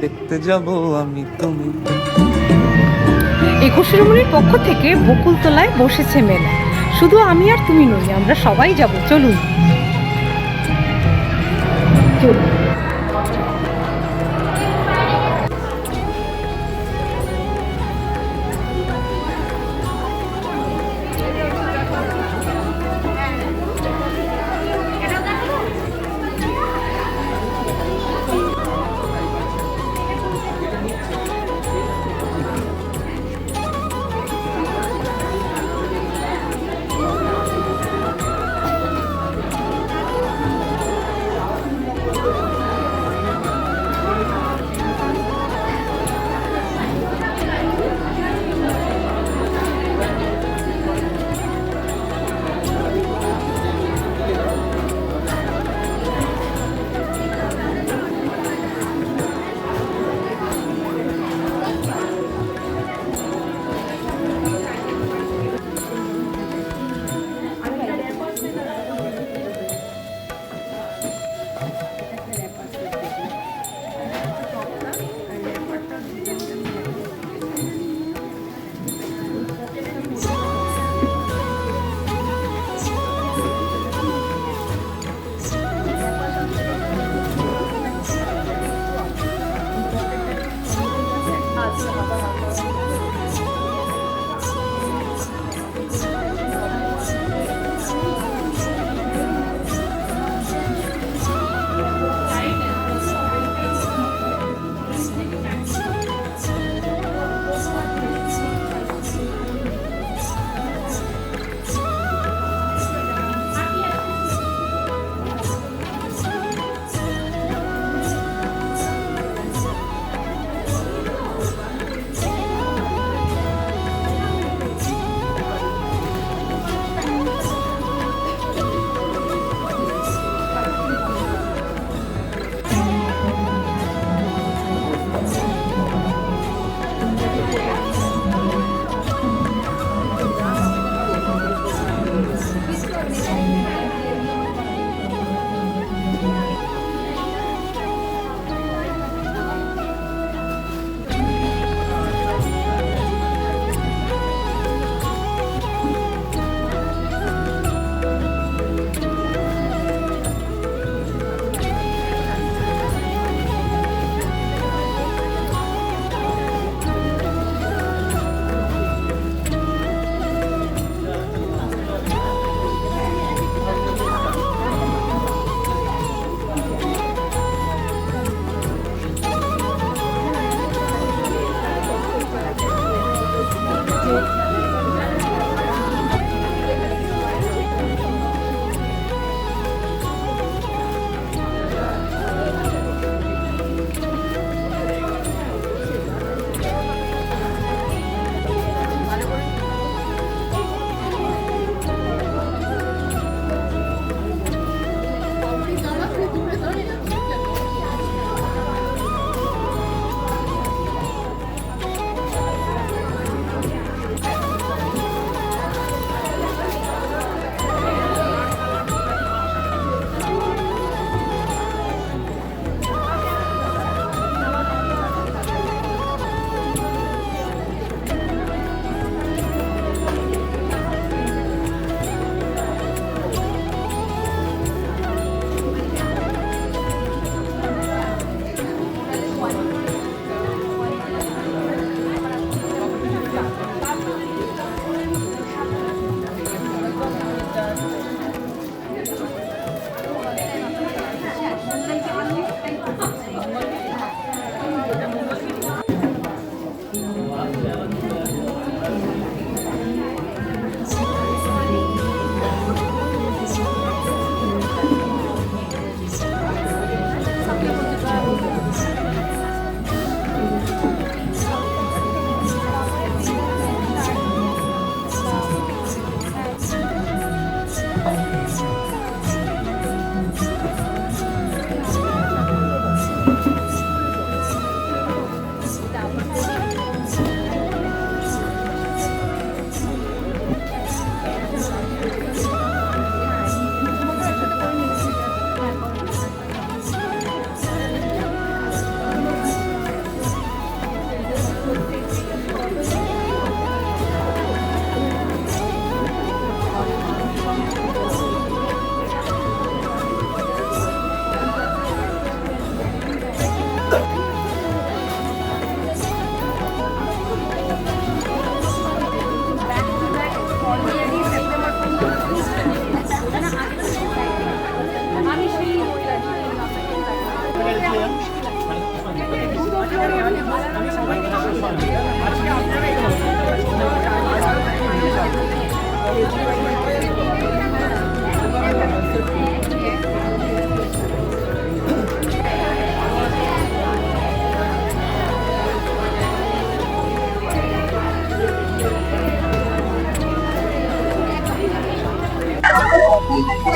দেখতে যাব আমি তুমি। একুশে রমণীর পক্ষ থেকে বকুলতলায় বসেছে মেলা। শুধু আমি আর তুমি নই, আমরা সবাই যাব। চলুন চলুন।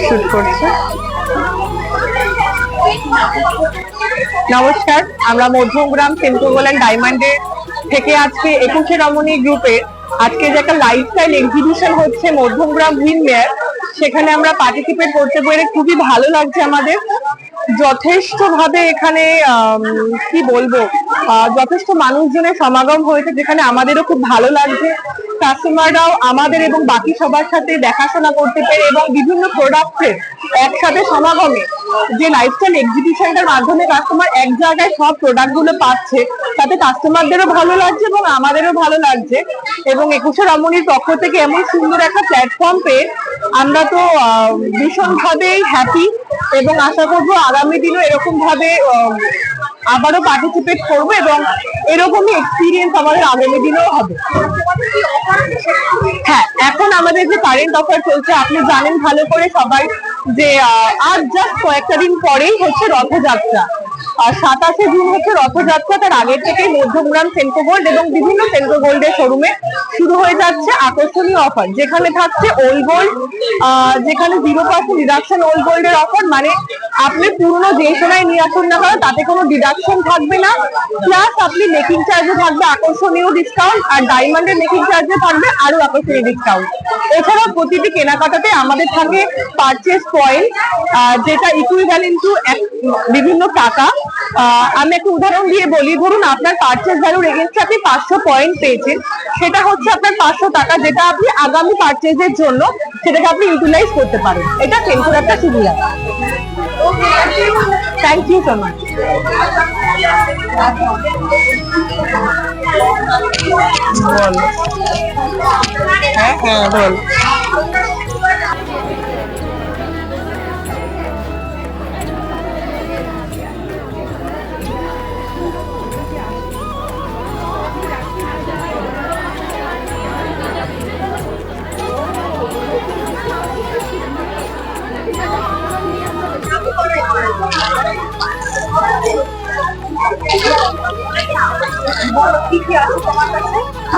শুট করছে। নমস্কার, আমরা মধ্যমগ্রাম সেন্ট্রোগোল অ্যান্ড ডায়মন্ডের থেকে আজকে একুশে রমণী গ্রুপের আজকে যে একটা লাইফস্টাইল এক্সিবিশন হচ্ছে মধ্যমগ্রাম উইন মেয়ার সেখানে আমরা পার্টিসিপেট করতে পেরে খুবই ভালো লাগছে আমাদের। যথেষ্ট ভাবে এখানে কি বলব যথেষ্ট মানুষজনের সমাগম হয়েছে, যেখানে আমাদেরও খুব ভালো লাগছে। কাস্টমাররাও আমাদের এবং বাকি সবার সাথে দেখাশোনা করতে পেরে এবং বিভিন্ন প্রোডাক্টের একসাথে সমাগমে যে লাইফস্টাইল এক্সিবিশনটার মাধ্যমে কাস্টমার এক জায়গায় সব প্রোডাক্টগুলো পাচ্ছে, তাতে কাস্টমারদেরও ভালো লাগছে এবং আমাদেরও ভালো লাগছে। এবং একুশে রমণীর পক্ষ থেকে এমন সুন্দর একটা প্ল্যাটফর্ম পেয়ে আমরা তো ভীষণভাবেই হ্যাপি এবং আশা করব আগামী দিনও এরকমভাবে আবারও পার্টিসিপেট করব এবং এরকমই এক্সপিরিয়েন্স আমাদের আগামী দিনেও হবে। হ্যাঁ এখন আমাদের যে কারেন্ট অফার চলছে, আপনি জানেন ভালো করে সবাই যে আর জাস্ট কয়েকটা দিন পরেই হচ্ছে রথযাত্রা। আর সাতাশে জুন হচ্ছে রথযাত্রা, তার আগের থেকেই মধ্যমগ্রাম সেন্ট্রো গোল্ড এবং বিভিন্ন সেন্ট্রো গোল্ডের শোরুমে শুরু হয়ে যাচ্ছে আকর্ষণীয় অফার যেখানে থাকছে ওল্ড গোল্ড যেখানে জিরো পার্সেন্ট ডিডাকশন ওল্ড গোল্ডের অফার মানে আপনি পুরনো যে সোনায় নিয়ে আসুন না কেন, তাতে কোনো ডিডাকশন থাকবে না। প্লাস আপনি মেকিং চার্জে থাকবে আকর্ষণীয় ডিসকাউন্ট আর ডায়মন্ডের মেকিং চার্জে থাকবে আরও আকর্ষণীয় ডিসকাউন্ট এছাড়াও প্রতিটি কেনাকাটাতে আমাদের থাকে পারচেস পয়েন্ট যেটা ইকুইভ্যালেন্ট টু এক বিভিন্ন টাকা। আমি একটা উদাহরণ দিয়ে বলি, ধরুন আপনার পারচেস ভ্যালুর এগেনস্টে আপনি পাঁচশো পয়েন্ট পেয়েছেন। সেটা হচ্ছে আপনার পাঁচশো টাকা, যেটা আপনি আগামী পারচেজের জন্য সেটাকে আপনি ইউটিলাইজ করতে পারেন। এটা সেন্ট্রাল একটা সুবিধা। থ্যাংক ইউ সো মাচ বল হ্যাঁ হ্যাঁ বল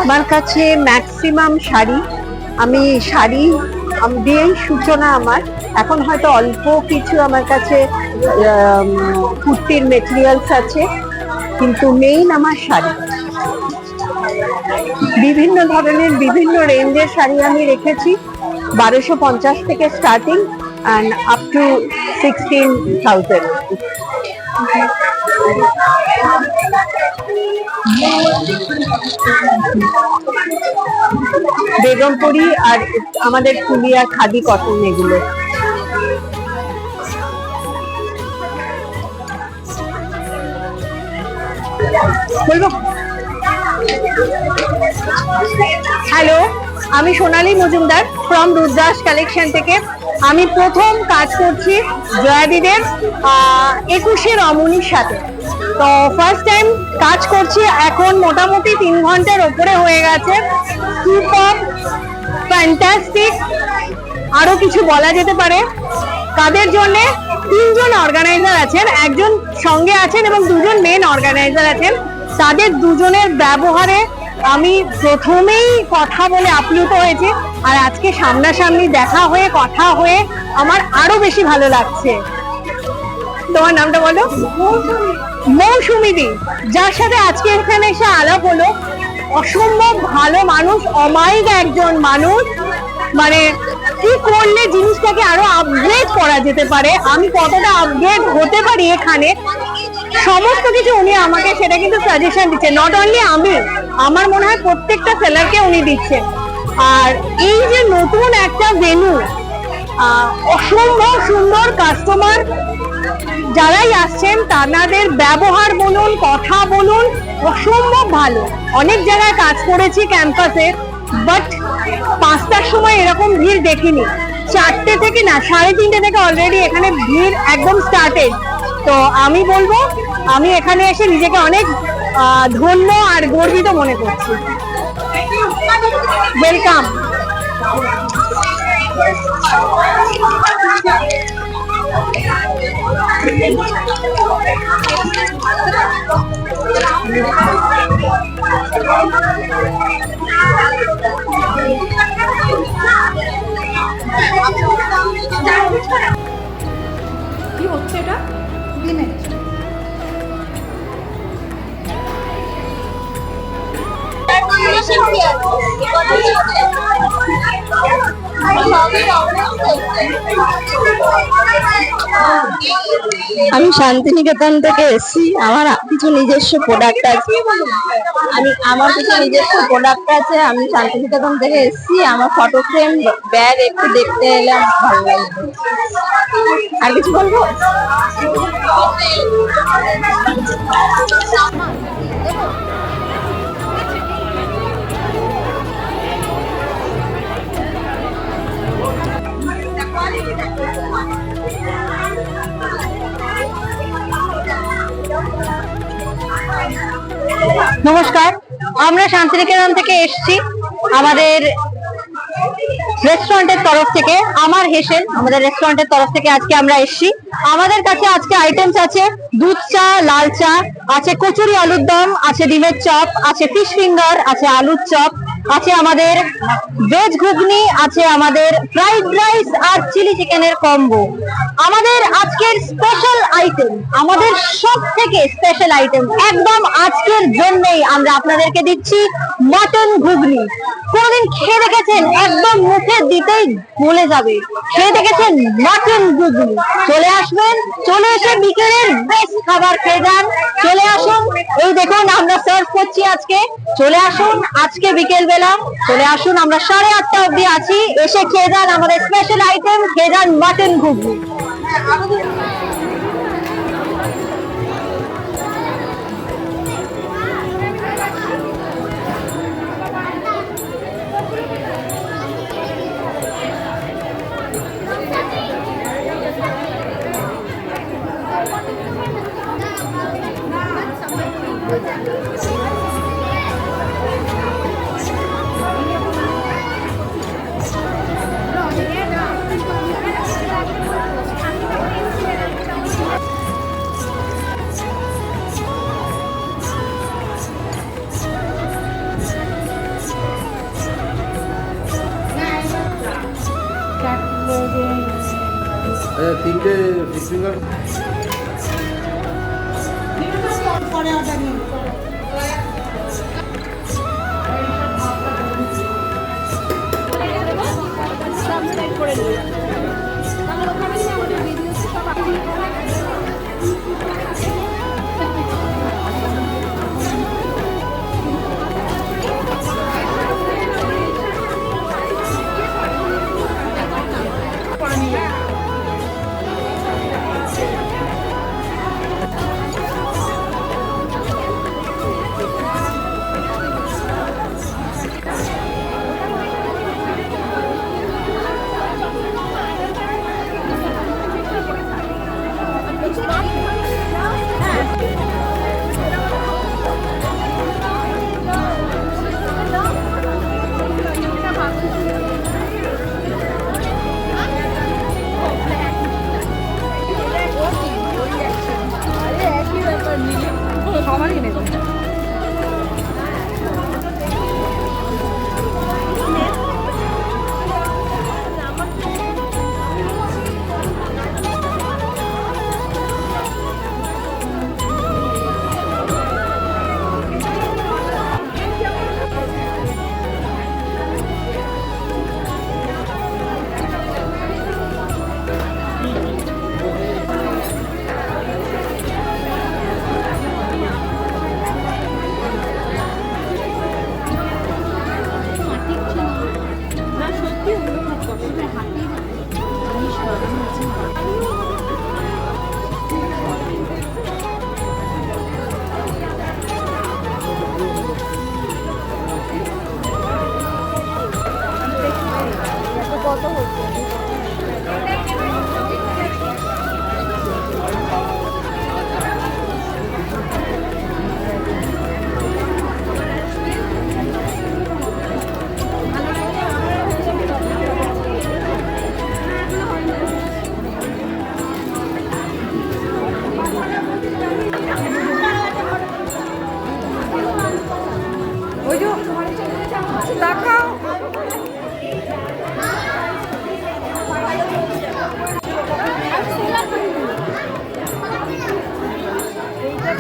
আমার কাছে ম্যাক্সিমাম শাড়ি। আমি শাড়ি দিয়েই সূচনা আমার। এখন হয়তো অল্প কিছু আমার কাছে কুর্তির মেটেরিয়ালস আছে, কিন্তু মেইন আমার শাড়ি। বিভিন্ন ধরনের, বিভিন্ন রেঞ্জের শাড়ি আমি রেখেছি। বারোশো পঞ্চাশ থেকে starting and up to sixteen thousand Begampuri আর আমাদের ফুলিয়া খাদি কটন এগুলো। বলব? হ্যালো আমি সোনালী মজুমদার ফ্রম রুদ্রাস কালেকশন থেকে। আমি প্রথম কাজ করছি জয়াদিদের একুশে রমণীর সাথে। তো ফার্স্ট টাইম কাজ করছি এখন মোটামুটি তিন ঘণ্টার ওপরে হয়ে গেছে। সুপার ফ্যান্টাস্টিক আরও কিছু বলা যেতে পারে। তাদের জন্য? তিনজন অর্গানাইজার আছেন, একজন সঙ্গে আছেন এবং দুজন মেন অর্গানাইজার আছেন। তাদের দুজনের ব্যবহারে আমি প্রথমেই কথা বলে আপ্লুত হয়েছি আর আজকে সামনাসামনি দেখা হয়ে, কথা হয়ে আমার আরও বেশি ভালো লাগছে। তোমার নামটা বলো? মৌসুমিদি যার সাথে আজকে এখানে এসে আলাপ হলো। অসম্ভব ভালো মানুষ, অমায়িক একজন মানুষ। মানে কি করলে জিনিসটাকে আরও আপগ্রেড করা যেতে পারে? আমি কতটা আপগ্রেড হতে পারি এখানে? সমস্ত কিছু উনি আমাকে সেটা কিন্তু সাজেশন দিচ্ছে নট অনলি আমি আমার মনে হয় প্রত্যেকটা সেলারকে উনি দিচ্ছেন। আর এই যে নতুন একটা ভেনু অসম্ভব সুন্দর কাস্টমার যারাই আসছেন তাদের ব্যবহার বলুন, কথা বলুন, অসম্ভব ভালো। অনেক জায়গায় কাজ করেছি ক্যাম্পাসে বাট পাঁচটার সময় এরকম ভিড় দেখিনি। চারটে থেকে না, সাড়ে তিনটে থেকে অলরেডি এখানে ভিড় একদম স্টার্টেড তো আমি বলব, আমি এখানে এসে নিজেকে অনেক ধন্য আর গর্বিত মনে করছি। ওয়েলকাম কি আমি শান্তিনিকেতন থেকে এসেছি। আমার কিছু নিজস্ব প্রোডাক্ট আছে। আমি, আমার কিছু নিজস্ব প্রোডাক্ট আছে, আমি শান্তিনিকেতন থেকে এসেছি। আমার ফটো ফ্রেম ব্যাগ একটু দেখতে এলাম ভালো লাগবে আর কিছু বলব? নমস্কার, আমরা শান্তিনিকেতন থেকে এসছি আমাদের রেস্টুরেন্টের তরফ থেকে, আমার হেসেল, আমাদের রেস্টুরেন্টের তরফ থেকে আজকে আমরা এসছি। আমাদের কাছে আজকে আইটেমস আছে, দুধ চা, লাল চা, আছে কচুরি আলুর দম, আছে ডিমের চপ, আছে ফিশ ফিঙ্গার আছে আলুর চপ আছে আমাদের ভেজ ঘুগনি, আছে আমাদের ফ্রাইড রাইস আর চিলি চিকেনের কম্বো আমাদের আজকের স্পেশাল আইটেম আমাদের সব থেকে স্পেশাল আইটেম একদম আজকের জন্যই আমরা আপনাদেরকে দিচ্ছি মটন ঘুগনি। কোনদিন খেয়ে দেখেছেন? একদম মুখে দিতেই বলে যাবে। খেয়ে দেখেছেন মটন ঘুগনি? চলে আসবেন, চলে এসে বিকেলের বেস্ট খাবার খেয়ে যান। চলে আসুন, এই দেখুন আমরা সার্ভ করছি আজকে। চলে আসুন, আজকে বিকেল বেলা চলে আসুন, আমরা সাড়ে আটটা অব্দি আছি। এসে খেয়ে যান আমাদের স্পেশাল আইটেম খেয়ে যান মাটন ঘুগনি। তিনটে ফিশ ফিঙ্গার পরে অর্ডার নিন সবারই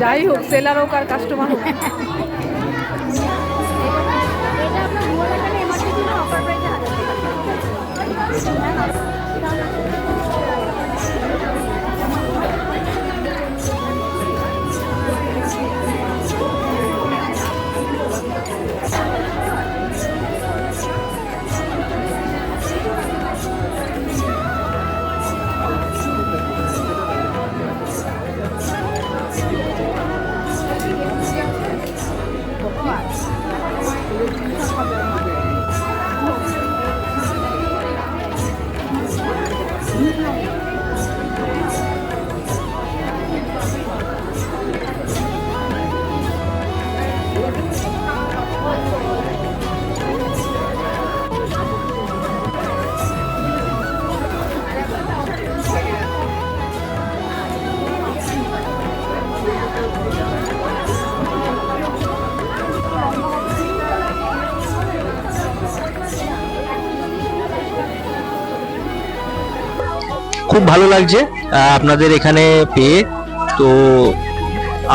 যাই হোক সেলার হোক আর কাস্টমার হোক। ভালো লাগছে আপনাদের এখানে পেয়ে। তো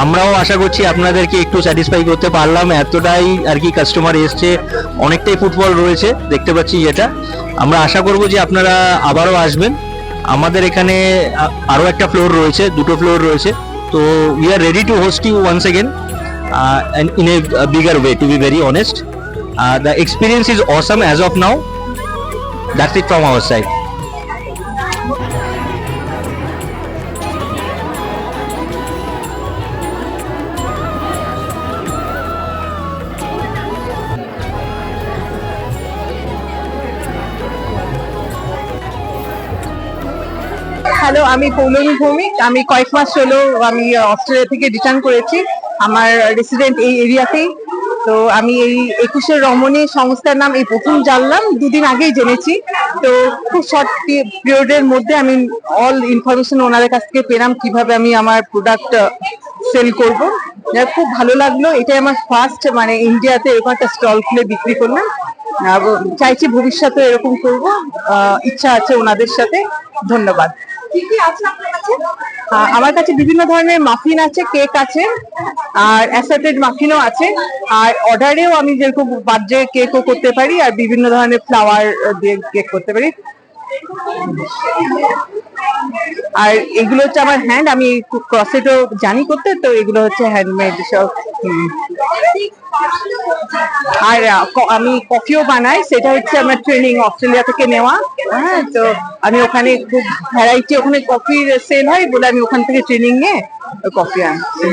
আমরাও আশা করছি আপনাদেরকে একটু স্যাটিসফাই করতে পারলাম। এতটাই আর কি কাস্টমার এসছে, অনেকটাই ফুটবল রয়েছে, দেখতে পাচ্ছি যেটা। আমরা আশা করব যে আপনারা আবারও আসবেন। আমাদের এখানে আরও একটা ফ্লোর রয়েছে, দুটো ফ্লোর রয়েছে। তো we are ready to host you once again in a bigger way to be very honest the experience is awesome as of now that's it from our side hello আমি পৌলমী ভৌমিক। আমি কয়েক মাস হলো আমি Australia থেকে return করেছি আমার resident এই এরিয়াতেই তো আমি এই একুশের রমণী সংস্থার নাম এই প্রথম জানলাম, দুদিন আগেই জেনেছি। তো খুব শর্ট পিরিয়ডের মধ্যে আমি অল ইনফরমেশন ওনাদের কাছ থেকে পেলাম, কীভাবে আমি আমার প্রোডাক্ট সেল করব। খুব ভালো লাগল। এটাই আমার ফার্স্ট মানে ইন্ডিয়াতে এরকম একটা স্টল খুলে বিক্রি করলাম। চাইছি ভবিষ্যতে এরকম করব। ইচ্ছা আছে ওনাদের সাথে। ধন্যবাদ। আমার কাছে বিভিন্ন ধরনের মাফিন আছে কেক আছে, আর অ্যাসার্টেড মাফিনও আছে, আর অর্ডারেও আমি যেরকম বার্থডে কেকও করতে পারি, আর বিভিন্ন ধরনের ফ্লাওয়ার দিয়ে কেক করতে পারি। আর এগুলো হচ্ছে আমার হ্যান্ড আমি ক্রসেটও জানি করতে, তো এগুলো হচ্ছে হ্যান্ডমেড সব। আর আমি কফিও বানাই, সেটা হচ্ছে আমার ট্রেনিং অস্ট্রেলিয়া থেকে নেওয়া হ্যাঁ তো আমি ওখানে খুব ভ্যারাইটি ওখানে কফির সেল হয় বলে আমি ওখান থেকে ট্রেনিং নিয়ে কফি আনছি.